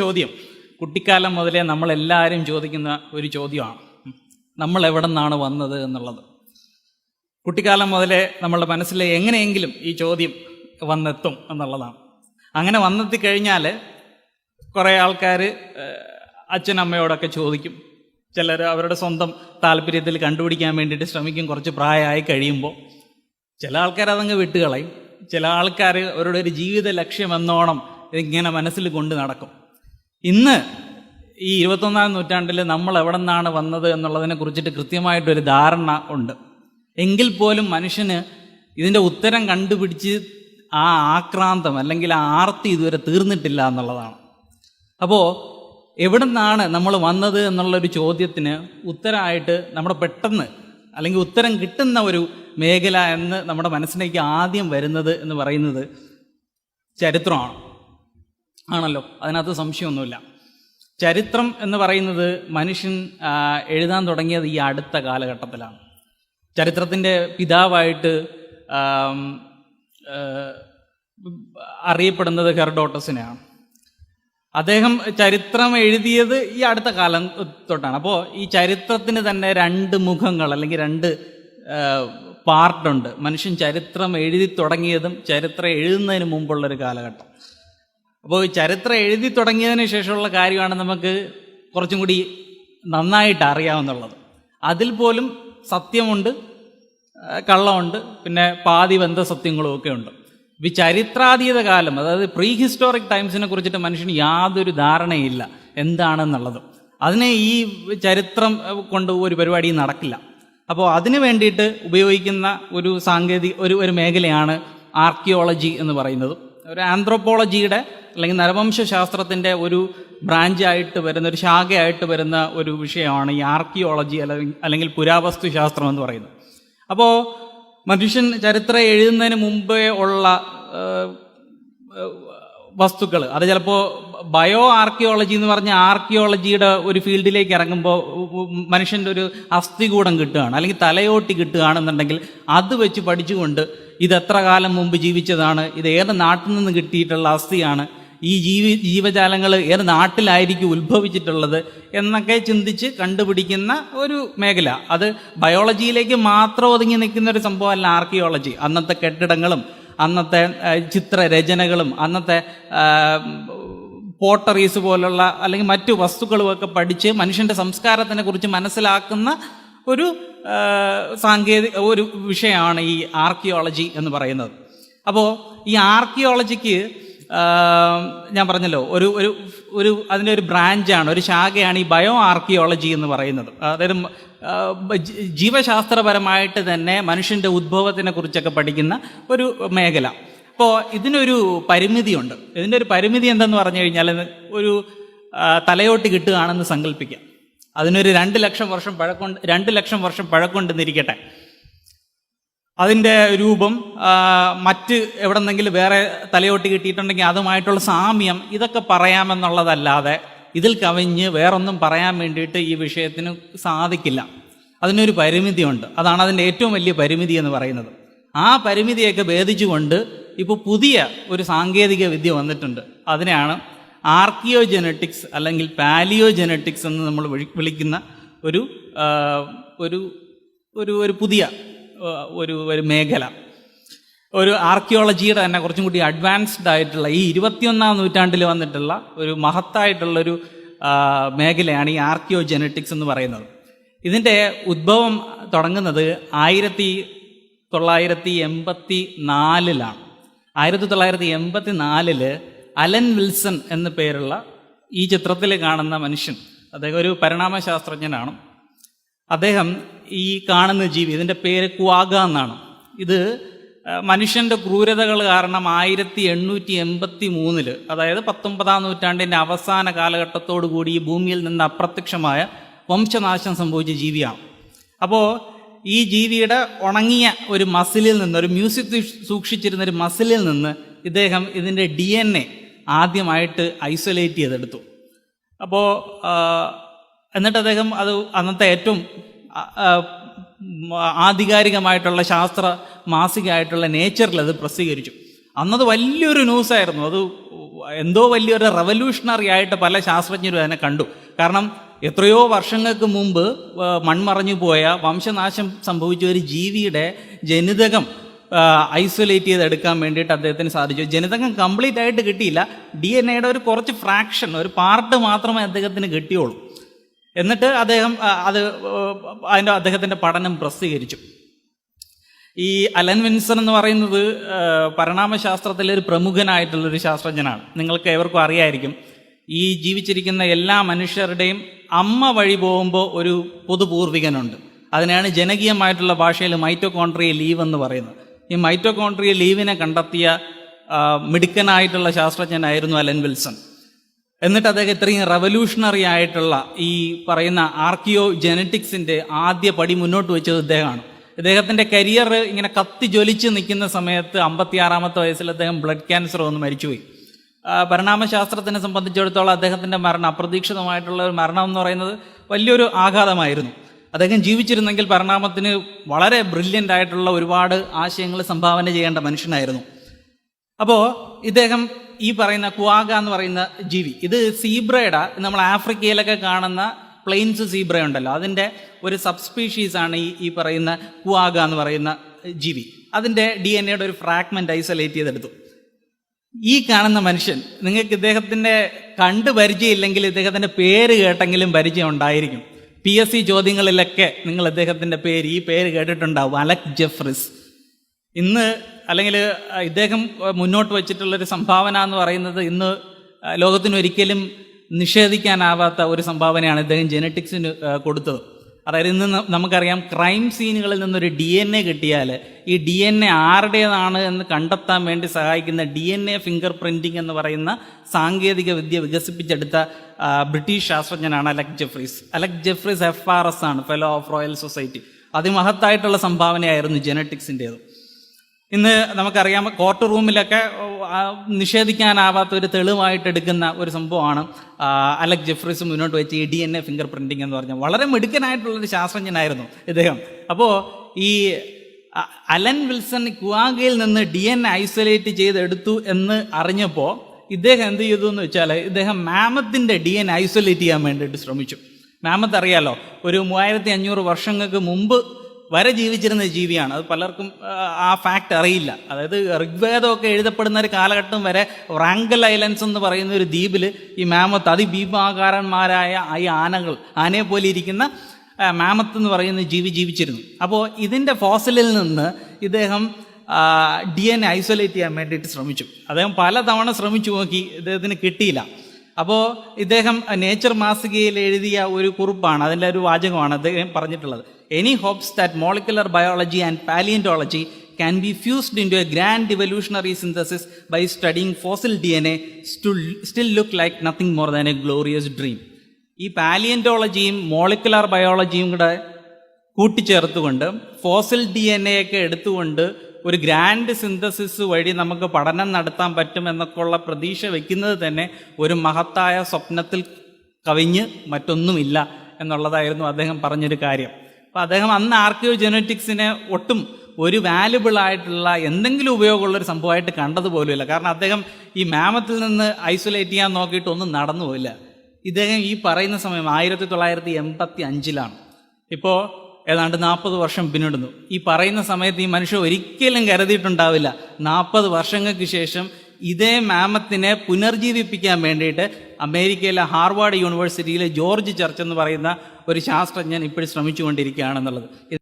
ചോദ്യം. കുട്ടിക്കാലം മുതലേ നമ്മളെല്ലാവരും ചോദിക്കുന്ന ഒരു ചോദ്യമാണ്. നമ്മൾ എവിടെ നിന്നാണ് വന്നത് എന്നുള്ളത്. കുട്ടിക്കാലം മുതലേ നമ്മളുടെ മനസ്സിൽ എങ്ങനെയെങ്കിലും ഈ ചോദ്യം വന്നെത്തും എന്നുള്ളതാണ്. അങ്ങനെ വന്നെത്തി കഴിഞ്ഞാൽ കുറേ ആൾക്കാർ അച്ഛനമ്മയോടൊക്കെ ചോദിക്കും. ചിലർ അവരുടെ സ്വന്തം താല്പര്യത്തിൽ കണ്ടുപിടിക്കാൻ വേണ്ടിയിട്ട് ശ്രമിക്കും. കുറച്ച് പ്രായമായി കഴിയുമ്പോൾ ചില ആൾക്കാർ അതങ്ങ് വിട്ടുകളയും. ചില ആൾക്കാർ അവരുടെ ഒരു ജീവിത ലക്ഷ്യം എന്നോണം ഇങ്ങനെ മനസ്സിൽ കൊണ്ട് നടക്കും. ഇന്ന് ഈ ഇരുപത്തൊന്നാം നൂറ്റാണ്ടിൽ നമ്മൾ എവിടെ നിന്നാണ് വന്നത് എന്നുള്ളതിനെ കുറിച്ചിട്ട് കൃത്യമായിട്ടൊരു ധാരണ ഉണ്ട്. എങ്കിൽ പോലും മനുഷ്യന് ഇതിന്റെ ഉത്തരം കണ്ടുപിടിച്ച് ആ ആക്രാന്തം അല്ലെങ്കിൽ ആ ആർത്തി ഇതുവരെ തീർന്നിട്ടില്ല എന്നുള്ളതാണ്. അപ്പോൾ എവിടെ നിന്നാണ് നമ്മൾ വന്നത് എന്നുള്ളൊരു ചോദ്യത്തിന് ഉത്തരമായിട്ട് നമ്മുടെ പെട്ടെന്ന് അല്ലെങ്കിൽ ഉത്തരം കിട്ടുന്ന ഒരു മേഖല എന്ന് നമ്മുടെ മനസ്സിലേക്ക് ആദ്യം വരുന്നത് എന്ന് പറയുന്നത് ചരിത്രമാണ്. ആണല്ലോ. അതിനകത്ത് സംശയമൊന്നുമില്ല. ചരിത്രം എന്ന് പറയുന്നത് മനുഷ്യൻ എഴുതാൻ തുടങ്ങിയത് ഈ അടുത്ത കാലഘട്ടത്തിലാണ്. ചരിത്രത്തിന്റെ പിതാവായിട്ട് അറിയപ്പെടുന്നത് ഹെർഡോട്ടസിനെയാണ്. അദ്ദേഹം ചരിത്രം എഴുതിയത് ഈ അടുത്ത കാലം തൊട്ടാണ്. അപ്പോൾ ഈ ചരിത്രത്തിന് തന്നെ രണ്ട് മുഖങ്ങൾ അല്ലെങ്കിൽ രണ്ട് പാർട്ടുണ്ട് മനുഷ്യൻ ചരിത്രം എഴുതി തുടങ്ങിയതും ചരിത്രം എഴുതുന്നതിന് മുമ്പുള്ളൊരു കാലഘട്ടം. അപ്പോൾ ചരിത്രം എഴുതി തുടങ്ങിയതിന് ശേഷമുള്ള കാര്യമാണ് നമുക്ക് കുറച്ചും കൂടി നന്നായിട്ട് അറിയാവുന്നുള്ളത്. അതിൽ പോലും സത്യമുണ്ട് കള്ളമുണ്ട് പിന്നെ പാതി ബന്ധ സത്യങ്ങളും ഒക്കെ ഉണ്ട്. ഈ ചരിത്രാതീത കാലം അതായത് പ്രീ ഹിസ്റ്റോറിക് ടൈംസിനെ കുറിച്ചിട്ട് മനുഷ്യന് യാതൊരു ധാരണയില്ല എന്താണെന്നുള്ളത്. അതിനെ ഈ ചരിത്രം കൊണ്ട് ഒരു പരിപാടി നടക്കില്ല. അപ്പോൾ അതിനു വേണ്ടിയിട്ട് ഉപയോഗിക്കുന്ന ഒരു സാങ്കേതിക ഒരു ഒരു മേഖലയാണ് ആർക്കിയോളജി എന്ന് പറയുന്നത്. ഒരു ആന്ത്രോപോളജിയുടെ അല്ലെങ്കിൽ നരവംശാസ്ത്രത്തിന്റെ ഒരു ബ്രാഞ്ചായിട്ട് വരുന്ന ഒരു ശാഖയായിട്ട് വരുന്ന ഒരു വിഷയമാണ് ഈ ആർക്കിയോളജി അല്ലെങ്കിൽ അല്ലെങ്കിൽ പുരാവസ്തു ശാസ്ത്രം എന്ന് പറയുന്നത്. അപ്പോൾ മനുഷ്യൻ ചരിത്രം എഴുതുന്നതിന് മുമ്പേ ഉള്ള വസ്തുക്കൾ അത് ചിലപ്പോൾ ബയോ ആർക്കിയോളജി എന്ന് പറഞ്ഞ ആർക്കിയോളജിയുടെ ഒരു ഫീൽഡിലേക്ക് ഇറങ്ങുമ്പോൾ മനുഷ്യന്റെ ഒരു അസ്ഥികൂടം കിട്ടുകയാണ് അല്ലെങ്കിൽ തലയോട്ടി കിട്ടുകയാണെന്നുണ്ടെങ്കിൽ അത് വെച്ച് പഠിച്ചുകൊണ്ട് ഇത് എത്ര കാലം മുമ്പ് ജീവിച്ചതാണ് ഇത് ഏത് നാട്ടിൽ നിന്ന് കിട്ടിയിട്ടുള്ള അസ്ഥിയാണ് ഈ ജീവി ജീവജാലങ്ങൾ ഏത് നാട്ടിലായിരിക്കും ഉത്ഭവിച്ചിട്ടുള്ളത് എന്നൊക്കെ ചിന്തിച്ച് കണ്ടുപിടിക്കുന്ന ഒരു മേഖല. അത് ബയോളജിയിലേക്ക് മാത്രം ഒതുങ്ങി നിൽക്കുന്ന ഒരു സംഭവമല്ല ആർക്കിയോളജി അന്നത്തെ കെട്ടിടങ്ങളും അന്നത്തെ ചിത്രരചനകളും അന്നത്തെ പോട്ടറീസ് പോലുള്ള അല്ലെങ്കിൽ മറ്റു വസ്തുക്കളുമൊക്കെ പഠിച്ച് മനുഷ്യന്റെ സംസ്കാരത്തിനെ കുറിച്ച് മനസ്സിലാക്കുന്ന ഒരു സാങ്കേതിക ഒരു വിഷയമാണ് ഈ ആർക്കിയോളജി എന്ന് പറയുന്നത്. അപ്പോൾ ഈ ആർക്കിയോളജിക്ക് ഞാൻ പറഞ്ഞല്ലോ ഒരു ഒരു ഒരു അതിന്റെ ഒരു ബ്രാഞ്ചാണ് ഒരു ശാഖയാണ് ഈ ബയോ ആർക്കിയോളജി എന്ന് പറയുന്നത്. അതായത് ജീവശാസ്ത്രപരമായിട്ട് തന്നെ മനുഷ്യന്റെ ഉദ്ഭവത്തിനെ കുറിച്ചൊക്കെ പഠിക്കുന്ന ഒരു മേഖല. അപ്പോൾ ഇതിനൊരു പരിമിതിയുണ്ട്. ഇതിന്റെ ഒരു പരിമിതി എന്തെന്ന് പറഞ്ഞു കഴിഞ്ഞാൽ ഒരു തലയോട്ട് കിട്ടുകയാണെന്ന് സങ്കല്പിക്കാം. അതിനൊരു രണ്ട് ലക്ഷം വർഷം പഴക്കൊണ്ട് രണ്ട് ലക്ഷം വർഷം പഴക്കൊണ്ടെന്നിരിക്കട്ടെ അതിന്റെ രൂപം മറ്റ് എവിടെന്നെങ്കിലും വേറെ തലയോട്ട് കിട്ടിയിട്ടുണ്ടെങ്കിൽ അതുമായിട്ടുള്ള സാമ്യം ഇതൊക്കെ പറയാമെന്നുള്ളതല്ലാതെ ഇതിൽ കവിഞ്ഞ് വേറൊന്നും പറയാൻ വേണ്ടിയിട്ട് ഈ വിഷയത്തിന് സാധിക്കില്ല. അതിനൊരു പരിമിതിയുണ്ട്. അതാണ് അതിന്റെ ഏറ്റവും വലിയ പരിമിതി എന്ന് പറയുന്നത്. ആ പരിമിതിയൊക്കെ ഭേദിച്ചുകൊണ്ട് ഇപ്പോൾ പുതിയ ഒരു സാങ്കേതിക വിദ്യ വന്നിട്ടുണ്ട്. അതിനെയാണ് ആർക്കിയോജനറ്റിക്സ് അല്ലെങ്കിൽ പാലിയോജനറ്റിക്സ് എന്ന് നമ്മൾ വിളിക്കുന്ന ഒരു ഒരു ഒരു പുതിയ ഒരു ഒരു മേഖല. ഒരു ആർക്കിയോളജിയുടെ തന്നെ കുറച്ചും കൂടി അഡ്വാൻസ്ഡ് ആയിട്ടുള്ള ഈ ഇരുപത്തിയൊന്നാം നൂറ്റാണ്ടിൽ വന്നിട്ടുള്ള ഒരു മഹത്തായിട്ടുള്ളൊരു മേഖലയാണ് ഈ ആർക്കിയോ ജെനറ്റിക്സ് എന്ന് പറയുന്നത്. ഇതിന്റെ ഉദ്ഭവം തുടങ്ങുന്നത് ആയിരത്തി തൊള്ളായിരത്തി എൺപത്തി നാലിലാണ് ആയിരത്തി തൊള്ളായിരത്തി എൺപത്തി നാലിൽ അലൻ വിൽസൺ എന്ന പേരുള്ള ഈ ചിത്രത്തിൽ കാണുന്ന മനുഷ്യൻ അദ്ദേഹം ഒരു പരിണാമശാസ്ത്രജ്ഞനാണ്. അദ്ദേഹം ഈ കാണുന്ന ജീവി ഇതിന്റെ പേര് ക്വാഗ എന്നാണ്. ഇത് മനുഷ്യന്റെ ക്രൂരതകൾ കാരണം ആയിരത്തി എണ്ണൂറ്റി എൺപത്തി മൂന്നിൽ അതായത് പത്തൊമ്പതാം നൂറ്റാണ്ടിന്റെ അവസാന കാലഘട്ടത്തോടു കൂടി ഈ ഭൂമിയിൽ നിന്ന് അപ്രത്യക്ഷമായ വംശനാശം സംഭവിച്ച ജീവിയാണ്. അപ്പോൾ ഈ ജീവിയുടെ ഉണങ്ങിയ ഒരു മസിലിൽ നിന്ന് ഒരു മ്യൂസിക് സൂക്ഷിച്ചിരുന്ന ഒരു മസിലിൽ നിന്ന് ഇദ്ദേഹം ഇതിന്റെ ഡി എൻ എ ആദ്യമായിട്ട് ഐസൊലേറ്റ് ചെയ്തെടുത്തു. അപ്പോൾ എന്നിട്ട് അദ്ദേഹം അത് അന്നത്തെ ഏറ്റവും ആധികാരികമായിട്ടുള്ള ശാസ്ത്ര മാസികയായിട്ടുള്ള നേച്ചറിൽ അത് പ്രസിദ്ധീകരിച്ചു. അന്നത് വലിയൊരു ന്യൂസായിരുന്നു അത് എന്തോ വലിയൊരു റവല്യൂഷണറി ആയിട്ട് പല ശാസ്ത്രജ്ഞരും അതിനെ കണ്ടു. കാരണം എത്രയോ വർഷങ്ങൾക്ക് മുമ്പ് മൺമറഞ്ഞു പോയ വംശനാശം സംഭവിച്ച ഒരു ജീവിയുടെ ജനിതകം ഐസൊലേറ്റ് ചെയ്തെടുക്കാൻ വേണ്ടിയിട്ട് അദ്ദേഹത്തിന് സാധിച്ചു. ജനിതകം കംപ്ലീറ്റ് ആയിട്ട് കിട്ടിയില്ല. ഡി എൻ എയുടെ ഒരു കുറച്ച് ഫ്രാക്ഷൻ ഒരു പാർട്ട് മാത്രമേ അദ്ദേഹത്തിന് കിട്ടിയുള്ളൂ. എന്നിട്ട് അദ്ദേഹം അത് അതിന്റെ അദ്ദേഹത്തിന്റെ പഠനം പ്രസിദ്ധീകരിച്ചു. ഈ അലൻ വിൻസൺ എന്ന് പറയുന്നത് പരിണാമശാസ്ത്രത്തിലെ ഒരു പ്രമുഖനായിട്ടുള്ളൊരു ശാസ്ത്രജ്ഞനാണ്. നിങ്ങൾക്ക് ഏവർക്കും അറിയായിരിക്കും ഈ ജീവിച്ചിരിക്കുന്ന എല്ലാ മനുഷ്യരുടെയും അമ്മ വഴി പോകുമ്പോൾ ഒരു പൊതുപൂർവികനുണ്ട്. അതിനെയാണ് ജനകീയമായിട്ടുള്ള ഭാഷയിൽ മൈറ്റോകോൺട്രിയ ലീവ് എന്ന് പറയുന്നത്. ഈ മൈറ്റോകോൺട്രിയ ലീവിനെ കണ്ടെത്തിയ മിടുക്കനായിട്ടുള്ള ശാസ്ത്രജ്ഞനായിരുന്നു അലൻ വിൽസൺ. എന്നിട്ട് അദ്ദേഹം ഇത്രയും റവല്യൂഷണറി ആയിട്ടുള്ള ഈ പറയുന്ന ആർക്കിയോ ജനറ്റിക്സിന്റെ ആദ്യ പടി മുന്നോട്ട് വെച്ചത് ഇദ്ദേഹമാണ്. ഇദ്ദേഹത്തിന്റെ കരിയർ ഇങ്ങനെ കത്തി ജ്വലിച്ച് നിൽക്കുന്ന സമയത്ത് അമ്പത്തിയാറാമത്തെ വയസ്സിൽ അദ്ദേഹം ബ്ലഡ് ക്യാൻസർ വന്ന് മരിച്ചുപോയി. പരിണാമശാസ്ത്രത്തിനെ സംബന്ധിച്ചിടത്തോളം അദ്ദേഹത്തിന്റെ മരണം അപ്രതീക്ഷിതമായിട്ടുള്ള ഒരു മരണം എന്ന് പറയുന്നത് വലിയൊരു ആഘാതമായിരുന്നു. അദ്ദേഹം ജീവിച്ചിരുന്നെങ്കിൽ പരിണാമത്തിന് വളരെ ബ്രില്യന്റ് ആയിട്ടുള്ള ഒരുപാട് ആശയങ്ങൾ സംഭാവന ചെയ്യേണ്ട മനുഷ്യനായിരുന്നു. അപ്പോൾ ഇദ്ദേഹം ഈ പറയുന്ന കുവാഗ എന്ന് പറയുന്ന ജീവി. ഇത് സീബ്രയുടെ നമ്മൾ ആഫ്രിക്കയിലൊക്കെ കാണുന്ന പ്ലെയിൻസ് സീബ്ര ഉണ്ടല്ലോ. അതിന്റെ ഒരു സബ് സ്പീഷീസ് ആണ് ഈ ഈ പറയുന്ന കുവാഗ എന്ന് പറയുന്ന ജീവി. അതിന്റെ ഡി എൻ എയുടെ ഒരു ഫ്രാഗ്മെന്റ് ഐസൊലേറ്റ് ചെയ്തെടുത്തു. ഈ കാണുന്ന മനുഷ്യൻ നിങ്ങൾക്ക് ഇദ്ദേഹത്തിന്റെ കണ്ട് പരിചയമില്ലെങ്കിൽ ഇദ്ദേഹത്തിന്റെ പേര് കേട്ടെങ്കിലും പരിചയം ഉണ്ടായിരിക്കും. പി എസ് സി ചോദ്യങ്ങളിലൊക്കെ നിങ്ങൾ അദ്ദേഹത്തിന്റെ പേര് ഈ പേര് കേട്ടിട്ടുണ്ടാവും. അലക് ജെഫ്രിസ്. ഇന്ന് അല്ലെങ്കിൽ ഇദ്ദേഹം മുന്നോട്ട് വെച്ചിട്ടുള്ളൊരു സംഭാവന എന്ന് പറയുന്നത് ഇന്ന് ലോകത്തിന് ഒരിക്കലും നിഷേധിക്കാനാവാത്ത ഒരു സംഭാവനയാണ് ഇദ്ദേഹം ജനറ്റിക്സിന് കൊടുത്തത്. അതായത് ഇന്ന് നമുക്കറിയാം ക്രൈം സീനുകളിൽ നിന്നൊരു ഡി എൻ എ കിട്ടിയാൽ ഈ ഡി എൻ എ ആരുടേതാണ് എന്ന് കണ്ടെത്താൻ വേണ്ടി സഹായിക്കുന്ന D N A finger printing എന്ന് പറയുന്ന സാങ്കേതിക വിദ്യ വികസിപ്പിച്ചെടുത്ത ബ്രിട്ടീഷ് ശാസ്ത്രജ്ഞനാണ് Alec Jeffreys. Alec Jeffreys F R S ആണ് ഫെലോ ഓഫ് റോയൽ സൊസൈറ്റി അതിമഹത്തായിട്ടുള്ള സംഭാവനയായിരുന്നു ജനറ്റിക്സിന്റേത് ഇന്ന് നമുക്കറിയാം കോർട്ട് റൂമിലൊക്കെ നിഷേധിക്കാനാവാത്ത ഒരു തെളിവായിട്ട് എടുക്കുന്ന ഒരു സംഭവമാണ് അലക് ജെഫ്രീസ് മുന്നോട്ട് വെച്ച് ഈ D N A finger printing എന്ന് പറഞ്ഞാൽ വളരെ മിടുക്കനായിട്ടുള്ളൊരു ശാസ്ത്രജ്ഞനായിരുന്നു ഇദ്ദേഹം. അപ്പോൾ ഈ അലൻ വിൽസൺ കുവാഗയിൽ നിന്ന് ഡി എൻ ഐസൊലേറ്റ് ചെയ്തെടുത്തു എന്ന് അറിഞ്ഞപ്പോൾ ഇദ്ദേഹം എന്ത് ചെയ്തു എന്ന് വെച്ചാൽ ഇദ്ദേഹം മാമത്തിന്റെ ഡി എൻ ഐസൊലേറ്റ് ചെയ്യാൻ വേണ്ടിയിട്ട് ശ്രമിച്ചു. മാമത്ത് അറിയാലോ ഒരു മൂവായിരത്തി അഞ്ഞൂറ് വർഷങ്ങൾക്ക് മുമ്പ് വരെ ജീവിച്ചിരുന്ന ജീവിയാണ്. അത് പലർക്കും ആ, ഫാക്റ്റ് അറിയില്ല. അതായത് ഋഗ്വേദമൊക്കെ എഴുതപ്പെടുന്ന ഒരു കാലഘട്ടം വരെ റാങ്കൽ ഐലൻഡ്സ് എന്ന് പറയുന്ന ഒരു ദ്വീപിൽ ഈ മാമത്ത് അതിഭീമാകാരന്മാരായ ഈ ആനകൾ ആനയെ പോലെ ഇരിക്കുന്ന മാമത്ത് എന്ന് പറയുന്ന ജീവി ജീവിച്ചിരുന്നു. അപ്പോൾ ഇതിന്റെ ഫോസിലിൽ നിന്ന് ഇദ്ദേഹം ഡി എൻ ഐസൊലേറ്റ് ചെയ്യാൻ വേണ്ടിയിട്ട് ശ്രമിച്ചു. അദ്ദേഹം പലതവണ ശ്രമിച്ചു നോക്കി ഇദ്ദേഹത്തിന് കിട്ടിയില്ല. അപ്പോൾ ഇദ്ദേഹം നേച്ചർ മാസികയിൽ എഴുതിയ ഒരു കുറിപ്പാണ് അതിന്റെ ഒരു വാചകമാണ് അദ്ദേഹം പറഞ്ഞിട്ടുള്ളത്. Any hopes that molecular biology and paleontology can be fused into a grand devolutionary synthesis by studying fossil D N A still look like nothing more than a glorious dream ഈ പാലിയന്റോളജിയും മോളിക്കുലർ ബയോളജിയും കൂടെ കൂട്ടിച്ചേർത്തുകൊണ്ട് ഫോസിൽ ഡി എൻ എ ഒക്കെ എടുത്തുകൊണ്ട് ഒരു grand synthesis വഴി നമുക്ക് പഠനം നടത്താൻ പറ്റും എന്നൊക്കെയുള്ള പ്രതീക്ഷ വയ്ക്കുന്നത് തന്നെ ഒരു മഹത്തായ സ്വപ്നത്തിൽ കവിഞ്ഞ് മറ്റൊന്നുമില്ല എന്നുള്ളതായിരുന്നു അദ്ദേഹം പറഞ്ഞൊരു കാര്യം. അപ്പോൾ അദ്ദേഹം അന്ന് ആർക്കിയോ ജെനറ്റിക്സിനെ ഒട്ടും ഒരു വാല്യുബിൾ ആയിട്ടുള്ള എന്തെങ്കിലും ഉപയോഗമുള്ള ഒരു സംഭവമായിട്ട് കണ്ടതുപോലുമില്ല. കാരണം അദ്ദേഹം ഈ മാമത്തിൽ നിന്ന് ഐസൊലേറ്റ് ചെയ്യാൻ നോക്കിയിട്ട് ഒന്നും നടന്നു പോയില്ല ഇദ്ദേഹം ഈ പറയുന്ന സമയം ആയിരത്തി തൊള്ളായിരത്തി എൺപത്തി അഞ്ചിലാണ്. ഇപ്പോൾ ഏതാണ്ട് നാൽപ്പത് വർഷം പിന്നിടുന്നു. ഈ പറയുന്ന സമയത്ത് ഈ മനുഷ്യൻ ഒരിക്കലും കരുതിയിട്ടുണ്ടാവില്ല. നാൽപ്പത് വർഷങ്ങൾക്ക് ശേഷം ഇതേ മാമത്തിനെ പുനർജീവിപ്പിക്കാൻ വേണ്ടിയിട്ട് അമേരിക്കയിലെ ഹാർവാർഡ് യൂണിവേഴ്സിറ്റിയിലെ ജോർജ് ചർച്ച് എന്ന് പറയുന്ന ഒരു ശാസ്ത്രജ്ഞൻ ഇപ്പോഴും ശ്രമിച്ചുകൊണ്ടിരിക്കുകയാണെന്നുള്ളത്.